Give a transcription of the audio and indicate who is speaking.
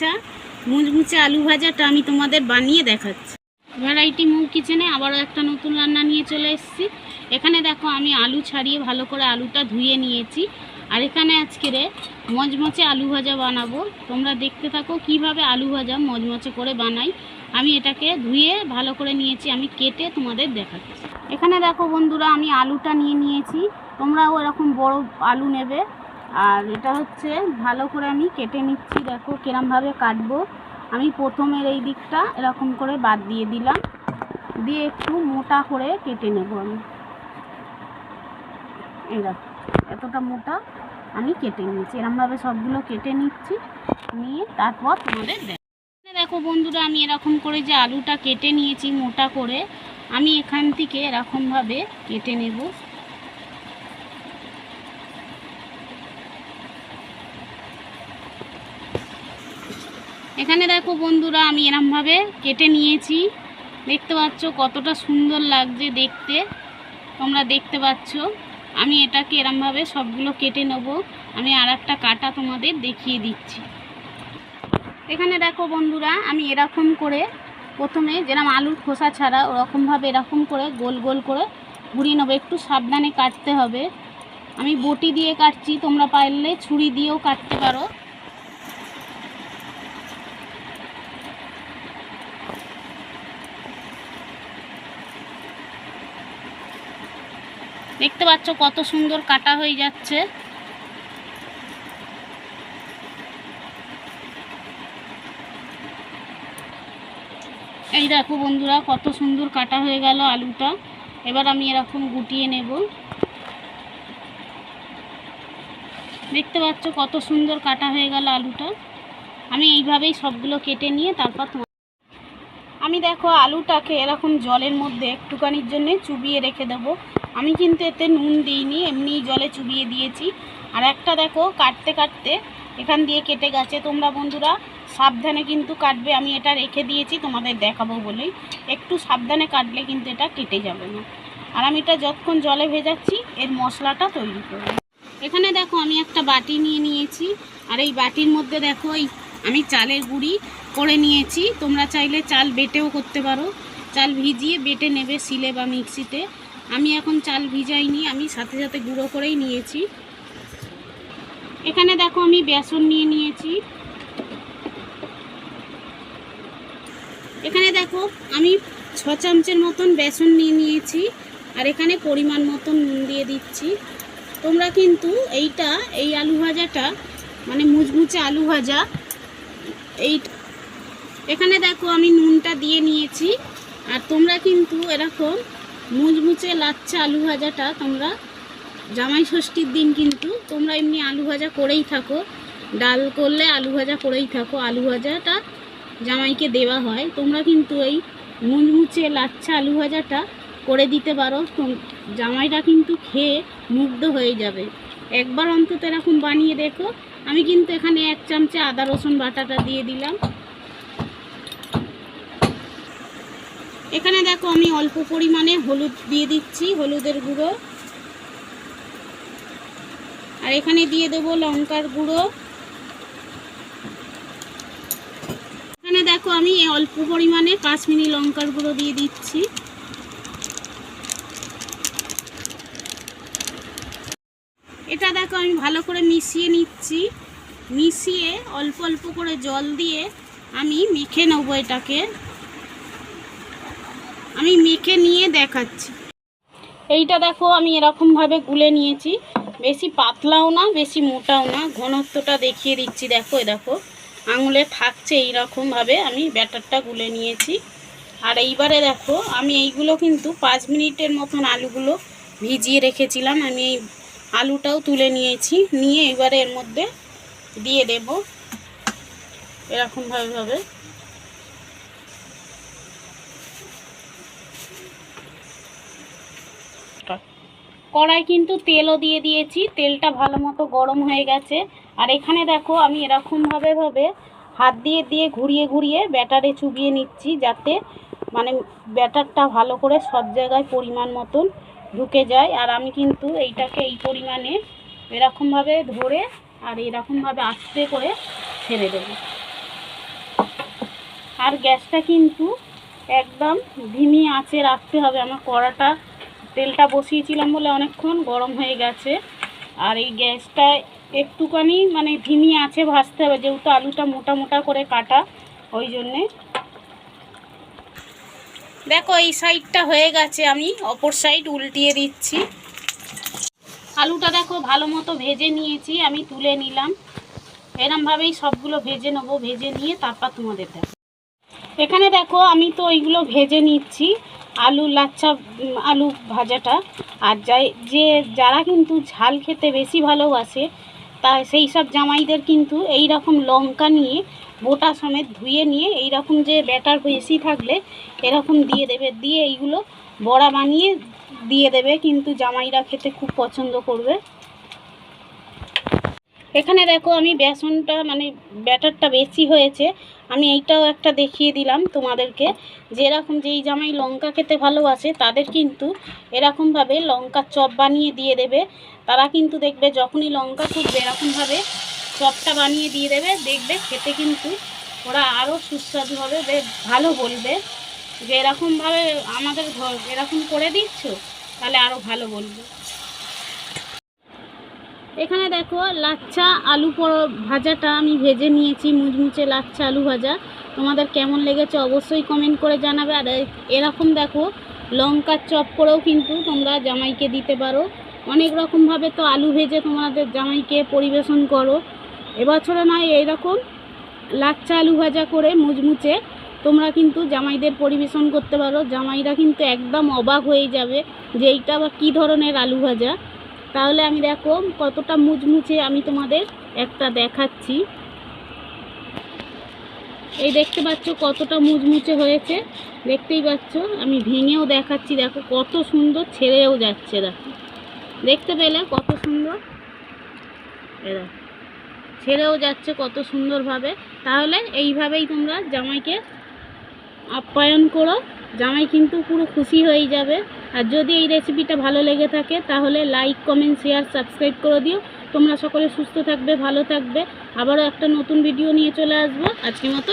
Speaker 1: লাচ্ছা মুচমুচে আলু ভাজাটা আমি তোমাদের বানিয়ে দেখাচ্ছি। ভ্যারাইটি মৌ কিচেনে আবারও একটা নতুন রান্না নিয়ে চলে এসেছি। এখানে দেখো আমি আলু ছাড়িয়ে ভালো করে আলুটা ধুয়ে নিয়েছি। আর এখানে আজকের মচমচে আলু ভাজা বানাবো। তোমরা দেখতে থাকো কীভাবে আলু ভাজা মচমচে করে বানাই। আমি এটাকে ধুয়ে ভালো করে নিয়েছি, আমি কেটে তোমাদের দেখাচ্ছি। এখানে দেখো বন্ধুরা, আমি আলুটা নিয়ে নিয়েছি। তোমরাও এরকম বড় আলু নেবে। আর এটা হচ্ছে, ভালো করে আমি কেটে নিচ্ছি, দেখো কিরমভাবে কাটবো। আমি প্রথমের এই দিকটা এরকম করে বাদ দিয়ে দিলাম। দিয়ে একটু মোটা করে কেটে নেব আমি। দেখো, এতটা মোটা আমি কেটে নিয়েছি। এরমভাবে সবগুলো কেটে নিচ্ছি, নিয়ে তারপর তোমাদের দেখো বন্ধুরা, আমি এরকম করে যে আলুটা কেটে নিয়েছি মোটা করে, আমি এখান থেকে এরকমভাবে কেটে নেব। এখানে দেখো বন্ধুরা, আমি এরমভাবে কেটে নিয়েছি। দেখতে পাচ্ছ কতটা সুন্দর লাগছে দেখতে। তোমরা দেখতে পাচ্ছ। আমি এটাকে এরমভাবে সবগুলো কেটে নেব। আমি আর একটা কাটা তোমাদের দেখিয়ে দিচ্ছি। এখানে দেখো বন্ধুরা, আমি এরকম করে প্রথমে যেরকম আলুর খোসা ছাড়া ওরকমভাবে এরকম করে গোল গোল করে ঘুরিয়ে নেব। একটু সাবধানে কাটতে হবে। আমি বটি দিয়ে কাটছি, তোমরা পারলে ছুরি দিয়েও কাটতে পারো। দেখতে পাচ্ছ কত সুন্দর কাটা হয়ে যাচ্ছে। এই দেখো বন্ধুরা, কত সুন্দর কাটা হয়ে গেল আলুটা। এবার আমি এরকম গুটিয়ে নেব। দেখতে পাচ্ছ কত সুন্দর কাটা হয়ে গেল আলুটা। আমি এইভাবেই সবগুলো কেটে নিয়ে তারপর আমি দেখো আলুটাকে এরকম জলের মধ্যে একটুখানির জন্য চুবিয়ে রেখে দেব। আমি কিন্তু এতে নুন দিইনি এমনি জলে চুবিয়ে দিয়েছি। আর একটা দেখো, কাটতে কাটতে এখান দিয়ে কেটে গেছে। তোমরা বন্ধুরা, সাবধানে কিন্তু কাটবে। আমি এটা রেখে দিয়েছি, তোমাদের দেখাবো বলেই। একটু সাবধানে কাটলে কিন্তু এটা কেটে যাবে না। আর আমি এটা যতক্ষণ জলে ভেজাচ্ছি, এর মশলাটা তৈরি করব। এখানে দেখো, আমি একটা বাটি নিয়ে নিয়েছি। আর এই বাটির মধ্যে দেখো আমি চালের গুঁড়ি করে নিয়েছি। তোমরা চাইলে চাল বেটেও করতে পারো। চাল ভিজিয়ে বেটে নেবে সিলে বা মিক্সিতে। আমি এখন চাল ভিজাইনি, আমি সাথে সাথে গুঁড়ো করেই নিয়েছি। এখানে দেখো আমি বেসন নিয়ে নিয়েছি। এখানে দেখো আমি ছ চামচের মতন বেসন নিয়ে নিয়েছি আর এখানে পরিমাণ মতন নুন দিয়ে দিচ্ছি। তোমরা কিন্তু এইটা, এই আলু ভাজাটা মানে মুচমুচে আলু ভাজা, এই এখানে দেখো আমি নুনটা দিয়ে নিয়েছি। আর তোমরা কিন্তু এরকম মুচমুচে লাচ্ছা আলু ভাজাটা তোমরা জামাই ষষ্ঠীর দিন কিন্তু তোমরা এমনি আলু ভাজা করেই থাকো। ডাল করলে আলু ভাজা করেই থাকো। আলু ভাজাটা জামাইকে দেওয়া হয়। তোমরা কিন্তু এই মুচমুচে লাচ্ছা আলু ভাজাটা করে দিতে পারো। জামাইটা কিন্তু খেয়ে মুগ্ধ হয়ে যাবে। একবার অন্তত এরকম বানিয়ে দেখো। আমি কিন্তু এখানে এক চামচে আদা রসুন বাটাটা দিয়ে দিলাম। এখানে দেখো আমি অল্প পরিমাণে হলুদ দিয়ে দিচ্ছি, হলুদের গুঁড়ো। আর এখানে দিয়ে দেবো লঙ্কার গুঁড়ো। এখানে দেখো আমি অল্প পরিমাণে কাশ্মীরি লঙ্কার গুঁড়ো দিয়ে দিচ্ছি। এটা দেখো আমি ভালো করে মিশিয়ে নিচ্ছি। মিশিয়ে অল্প অল্প করে জল দিয়ে আমি মেখে নেব এটাকে। আমি মেখে নিয়ে দেখাচ্ছি। এইটা দেখো, আমি এরকমভাবে গুলে নিয়েছি। বেশি পাতলাও না, বেশি মোটাও না। ঘনত্বটা দেখিয়ে দিচ্ছি, দেখো দেখো। আঙুলে থাকছে এইরকমভাবে, আমি ব্যাটারটা গুলে নিয়েছি। আর এইবারে দেখো, আমি এইগুলো কিন্তু পাঁচ মিনিটের মতন আলুগুলো ভিজিয়ে রেখেছিলাম। আমি এই আলুটাও তুলে নিয়েছি। নিয়ে এবারে এর মধ্যে দিয়ে দেব। এরকমভাবে ভাবে কড়াই কিন্তু তেলও দিয়ে দিয়েছি, তেলটা ভালো মতো গরম হয়ে গেছে। আর এখানে দেখো আমি এরকমভাবে ভাবে হাত দিয়ে দিয়ে ঘুরিয়ে ঘুরিয়ে ব্যাটারে চুবিয়ে নিচ্ছি যাতে মানে ব্যাটারটা ভালো করে সব জায়গায় পরিমাণ মতন ঢুকে যায়। আর আমি কিন্তু এইটাকে এই পরিমাণে এরকমভাবে ধরে আর এরকমভাবে আস্তে করে ছেড়ে দেবো। আর গ্যাসটা কিন্তু একদম ধিমি আঁচে রাখতে হবে। আমার কড়াটা তেলটা বসিয়েছিলাম বলে অনেকক্ষণ, গরম হয়ে গেছে। আর এই গ্যাসটা একটুখানি মানে ধিমি আছে ভাজতে হবে, যেহেতু আলুটা মোটা মোটা করে কাটা, ওই জন্যে। দেখো, এই সাইডটা হয়ে গেছে আমি, অপর সাইড উল্টিয়ে দিচ্ছি। আলুটা দেখো, ভালো মতো ভেজে নিয়েছি, আমি তুলে নিলাম। এরমভাবেই সবগুলো ভেজে নেব, ভেজে নিয়ে তারপর তোমাদের দেখো এখানে দেখো, আমি তো ওইগুলো ভেজে নিচ্ছি। আলু, লাচ্ছা আলু ভাজাটা। আর যাই, যে, যারা কিন্তু ঝাল খেতে বেশি ভালোবাসে, তা সেই সব জামাইদের কিন্তু এই রকম লঙ্কা নিয়ে, বোটা সমেত ধুয়ে নিয়ে এই রকম যে ব্যাটার বেশি থাকলে, এরকম দিয়ে দেবে। দিয়ে এইগুলো বড়া বানিয়ে দিয়ে দেবে, কিন্তু জামাইরা খেতে খুব পছন্দ করবে। এখানে দেখো আমি বেসনটা মানে ব্যাটারটা বেশি হয়েছে। আমি এইটাও একটা দেখিয়ে দিলাম তোমাদেরকে। যে এরকম যেই জামাই লঙ্কা খেতে ভালোবাসে, তাদের কিন্তু এরকমভাবে লঙ্কার চপ বানিয়ে দিয়ে দেবে। তারা কিন্তু দেখবে যখনই লঙ্কা ফুটবে, এরকমভাবে চপটা বানিয়ে দিয়ে দেবে। দেখবে খেতে কিন্তু ওরা আরও সুস্বাদু হবে ভালো বলবে। যে এরকমভাবে আমাদের ঘর, এরকম করে দিচ্ছ, তাহলে আরও ভালো বলবে। এখানে দেখো, লাচ্ছা আলু ভাজাটা আমি ভেজে নিয়েছি মুচমুচে লাচ্ছা আলু ভাজা। তোমাদের কেমন লেগেছে অবশ্যই কমেন্ট করে জানাবে। আর এরকম দেখো, লঙ্কার চপ করেও কিন্তু তোমরা জামাইকে দিতে পারো। অনেক রকমভাবে তো আলু ভেজে তোমাদের জামাইকে পরিবেশন করো। এবছরে নয়, এইরকম লাচ্ছা আলু ভাজা করে মুচমুচে তোমরা কিন্তু জামাইদের পরিবেশন করতে পারো। জামাইরা কিন্তু একদম অবাক হয়ে যাবে যে এইটা বা কী ধরনের আলু ভাজা। তাহলে আমি দেখো কতটা মুচমুচে আমি তোমাদের একটা দেখাচ্ছি। এই দেখতে পাচ্ছ কতটা মুচমুচে হয়েছে। দেখতেই পাচ্ছ, আমি ভেঙেও দেখাচ্ছি, দেখো কত সুন্দর ছেড়েও যাচ্ছে, দেখো। দেখতে পেলে কত সুন্দর? এরা ছেড়েও যাচ্ছে কত সুন্দরভাবে। তাহলে এইভাবেই তোমরা জামাইকে আপ্যায়ন করো, জামাই কিন্তু পুরো খুশি হয়ে যাবে। আর যদি এই রেসিপিটা ভালো লেগে থাকে, তাহলে লাইক কমেন্ট শেয়ার সাবস্ক্রাইব করে দিও। তোমরা সকলে সুস্থ থাকবে, ভালো থাকবে। আবারও একটা নতুন ভিডিও নিয়ে চলে আসব। আজকের মতো